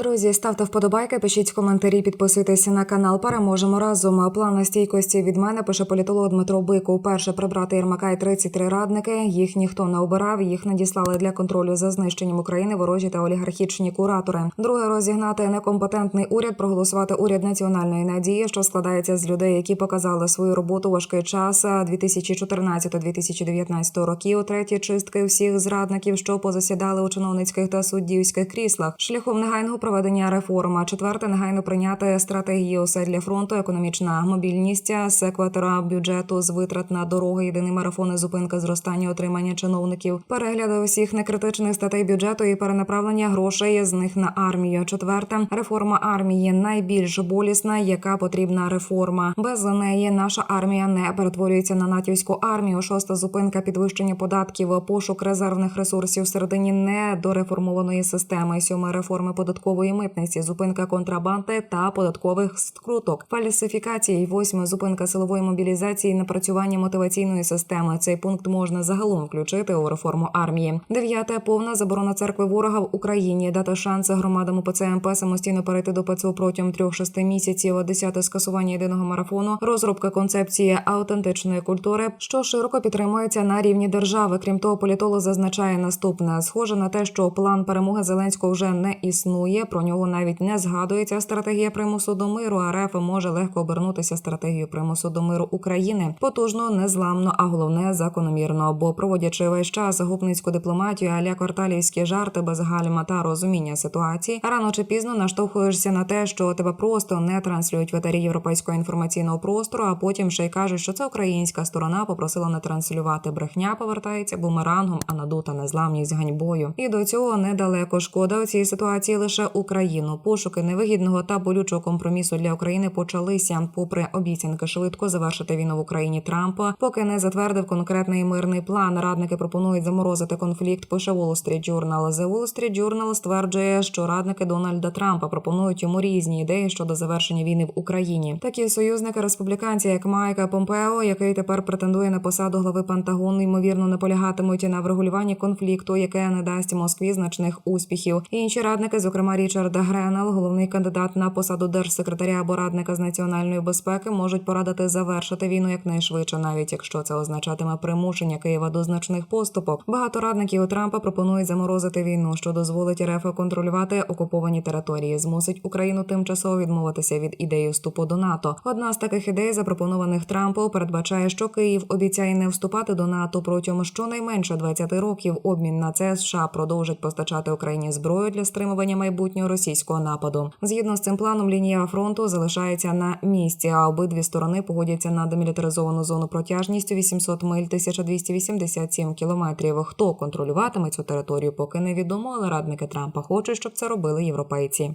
Друзі, ставте вподобайки, пишіть коментарі, підписуйтесь на канал. Переможемо разом. План стійкості від мене пише політолог Дмитро Биков. Перше прибрати Єрмака і 33 радники. Їх ніхто не обирав. Їх надіслали для контролю за знищенням України ворожі та олігархічні куратори. Друге розігнати некомпетентний уряд, проголосувати уряд національної надії, що складається з людей, які показали свою роботу важкий час 2014-2019 років. Третє чистки всіх зрадників, що позасідали у чиновницьких та суддівських кріслах, шляхом негайного проведення реформ. Четверте негайно прийняти стратегію усе для фронту, економічна мобільність з екватора бюджету з витрат на дороги, єдиний марафон і зупинка зростання отримання чиновників, перегляди усіх некритичних статей бюджету і перенаправлення грошей з них на армію. Четверте реформа армії найбільш болісна, яка потрібна реформа. Без неї наша армія не перетворюється на натівську армію. Шоста зупинка підвищення податків, пошук резервних ресурсів всередині недореформованої системи. Сьоме реформи податкової митниці, зупинка контрабанди та податкових скруток, фальсифікації. Восьме зупинка силової мобілізації, напрацювання мотиваційної системи. Цей пункт можна загалом включити у реформу армії. Дев'яте повна заборона церкви ворога в Україні, дати шанси громадам УПЦ МП самостійно перейти до ПЦУ протягом трьох-шести місяців. Десяте скасування єдиного марафону, розробка концепції аутентичної культури, що широко підтримується на рівні держави. Крім того, політолог зазначає наступне: схоже на те, що план перемоги Зеленського вже не існує. Про нього навіть не згадується стратегія примусу до миру. РФ може легко обернутися стратегією примусу до миру України. Потужно, незламно, а головне закономірно. Бо проводячи весь час гупницьку дипломатію, аля кварталівські жарти без гальма та розуміння ситуації, рано чи пізно наштовхуєшся на те, що тебе просто не транслюють в етері європейського інформаційного простору, а потім ще й кажуть, що це українська сторона попросила не транслювати. Брехня повертається бумерангом, а надута незламність ганьбою. І до цього недалеко шкода у цій ситуації лише Україну. Пошуки невигідного та болючого компромісу для України почалися, попри обіцянки швидко завершити війну в Україні Трампа, поки не затвердив конкретний мирний план. Радники пропонують заморозити конфлікт. Пише Wall Street Journal. The Wall Street Journal стверджує, що радники Дональда Трампа пропонують йому різні ідеї щодо завершення війни в Україні. Такі союзники республіканці, як Майка Помпео, який тепер претендує на посаду глави Пентагону, ймовірно наполягатимуть на врегулюванні конфлікту, яке не дасть Москві значних успіхів. Інші радники, зокрема Річард Гренел, головний кандидат на посаду держсекретаря або радника з національної безпеки, можуть порадити завершити війну якнайшвидше, навіть якщо це означатиме примушення Києва до значних поступок. Багато радників Трампа пропонують заморозити війну, що дозволить РФ контролювати окуповані території, змусить Україну тимчасово відмовитися від ідеї вступу до НАТО. Одна з таких ідей, запропонованих Трампом, передбачає, що Київ обіцяє не вступати до НАТО протягом щонайменше 20 років. Обмін на це США продовжить постачати Україні зброю для стримування майбутнього російського нападу. Згідно з цим планом, лінія фронту залишається на місці, а обидві сторони погодяться на демілітаризовану зону протяжністю 800 миль 1287 кілометрів. Хто контролюватиме цю територію, поки невідомо, але радники Трампа хочуть, щоб це робили європейці.